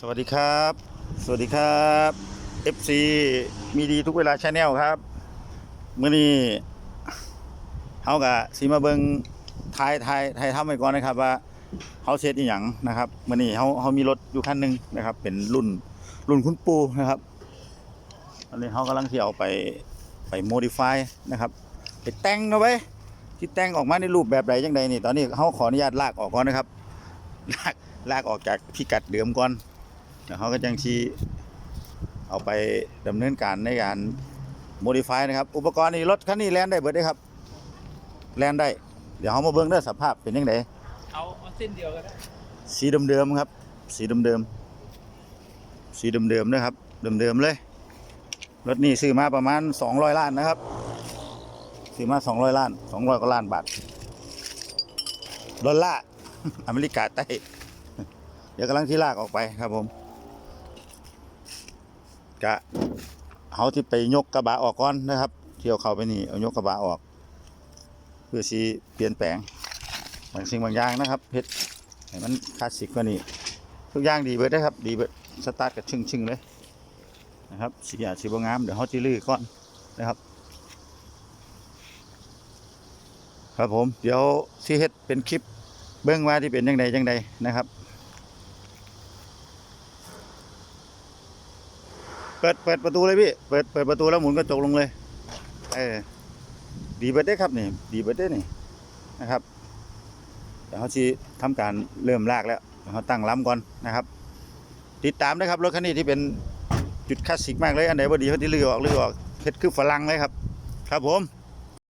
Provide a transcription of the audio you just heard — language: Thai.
สวัสดีครับ สวัสดีครับ FC มีดีทุกเวลาชาแนลครับเมื่อนี้เฮากะสีมาเบิงทายทายทายทำไปก่อนนะครับ ว่าเฮาเซตอีหยังนะครับเมื่อนี้เฮาเฮามีรถอยู่คันหนึงนะครับ เป็นรุ่นรุ่นคุณปูนะครับอันนี้เฮากำลังที่เอาไปไปโมดิฟายนะครับ ไปแต่งเอาไว้ที่แต่งออกมาในรูปแบบใดจังใดนี่ตอนนี้เฮาขออนุญาตลากออกก่อนนะครับลากลากออกจากพิกัดเดิมก่อน แล้วเขาก็จังชี้เอาไปดำเนินการในการโมดิฟายนะครับ อุปกรณ์นี่รถคันนี้แล่นได้เบิดได้ครับ แล่นได้ เดี๋ยวเขามาเบิ่งเด้อสภาพเป็นยังไงเอาเอาเส้นเดียวก็ได้สีเดิมๆครับ สีเดิมๆสีเดิมๆนะครับเดิมๆเลย รถนี่ซื้อมาประมาณ 200 ล้านนะครับซื้อมา 200 ล้าน 200กว่าล้านบาทดอลลาร์อเมริกาใต้เดี๋ยวกำลังที่ลากออกไปครับผม กะเขาที่ไปยกกระบะออกก่อนนะครับ เที่ยวเข้าไปนี่เอายกกระบะออก เพื่อสีเปลี่ยนแปลงบางสิ่งบางอย่างนะครับเพชรให้มันคลาสสิกกว่านี้ทุกอย่างดีเบิดได้ครับ ดีเบิดสตาร์ทกับชึ่งชึ่งๆเลยนะครับสีอาจสีบงามเดี๋ยวเขาจีลื้อก่อนนะครับ ครับผมเดี๋ยวสีเฮ็ดเป็นคลิปเบื้องว่าที่เป็นยังไงยังไงนะครับ ปิดเปิดประตูเลยพี่ เปิดเปิดประตูแล้วหมุนกระจกลงเลย เออ ดีเบิดได้ครับนี่ ดีเบิดได้นี่นะครับเดี๋ยวเขาชี้ทำการเริ่มลากแล้วเขาตั้งล้ำก่อนนะครับ ติดตามนะครับรถคันนี้ที่เป็นจุดคลาสสิกมากเลย อันไหนบ่ดีเขาที่ลือออกลือออกเพชรคือฝรั่งเลยครับ ครับผม